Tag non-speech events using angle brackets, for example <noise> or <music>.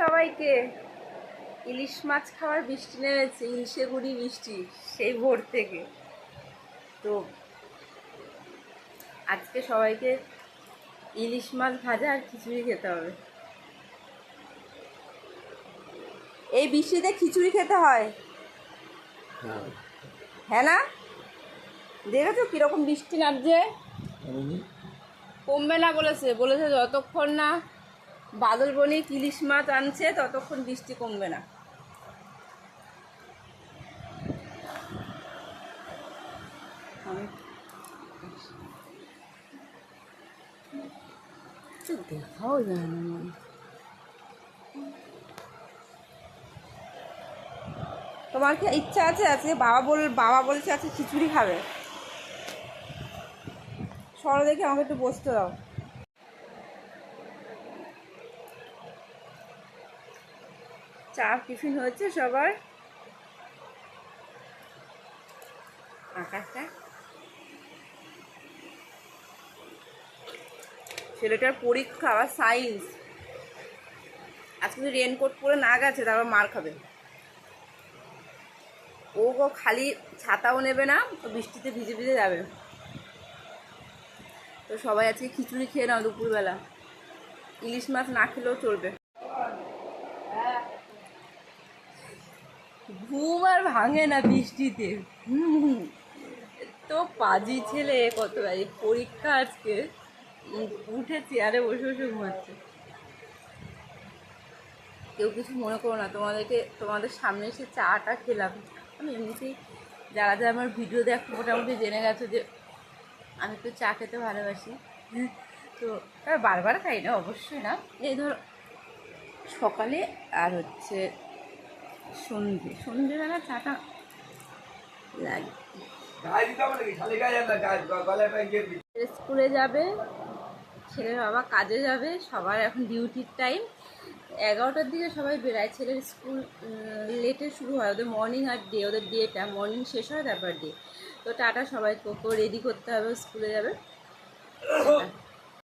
সবাইকে। ইলিশ মাছ খাওয়ার বৃষ্টি নেমেছে ইলশে গুড়ি বৃষ্টি সেই ভোর থেকে। তো আজকে সবাইকে ইলিশ মাছ ভাজা আর খিচুড়ি খেতে হবে। এই বৃষ্টিতে খিচুড়ি খেতে হয়? হ্যাঁ। না? দেখেছ কীরকম বৃষ্টি নামছে? কমবে না বলেছে বলেছে যতক্ষণ না বাদল বনি ইলিশ মাছ আনছে ততক্ষণ বৃষ্টি কমবে না। দেখাও যায় না মনে তোমার কি ইচ্ছা আছে আজকে? বাবা বল বাবা বলছে আজকে খিচুড়ি খাবে। সরো দেখে আমাকে একটু বসতে দাও। চা টিফিন হয়েছে সবার। আকাশটা। ছেলেটার পরীক্ষা আবার সায়েন্স আজকে যদি রেনকোট পরে না গেছে তারপর মার খাবে। ও গো খালি ছাতাও নেবে না বৃষ্টিতে ভিজে ভিজে যাবে। তো সবাই আজকে খিচুড়ি খেয়ে নাও দুপুরবেলা। ইলিশ মাছ না খেলেও চলবে। ঘুম আর ভাঙে না বৃষ্টিতে। তো পাজি ছেলে কত বাজে পরীক্ষা আজকে উঠে চেয়ারে বসে বসে ঘুমাচ্ছে। কেউ কিছু মনে করো না, তোমাদেরকে, তোমাদের সামনে এসে চাটা খেলাম। আমি এমনিতেই, যারা যারা আমার ভিডিও দেখো, মোটামুটি জেনে গেছো যে আমি একটু চা খেতে ভালোবাসি। তো বারবার খাই না, অবশ্যই না। এই ধর, সকালে আর হচ্ছে সন্ধে সন্ধেবেলা চাটা লাগে। স্কুলে যাবে ছেলের বাবা কাজে যাবে সবার এখন ডিউটির টাইম। এগারোটার দিকে সবাই বেরায়। ছেলের স্কুল লেটে শুরু হয়। ওদের মর্নিং আর ডে ওদের ডেটা মর্নিং শেষ হয় তারপর ডে তো টাটা সবাই কোকো রেডি করতে হবে স্কুলে যাবে। <coughs>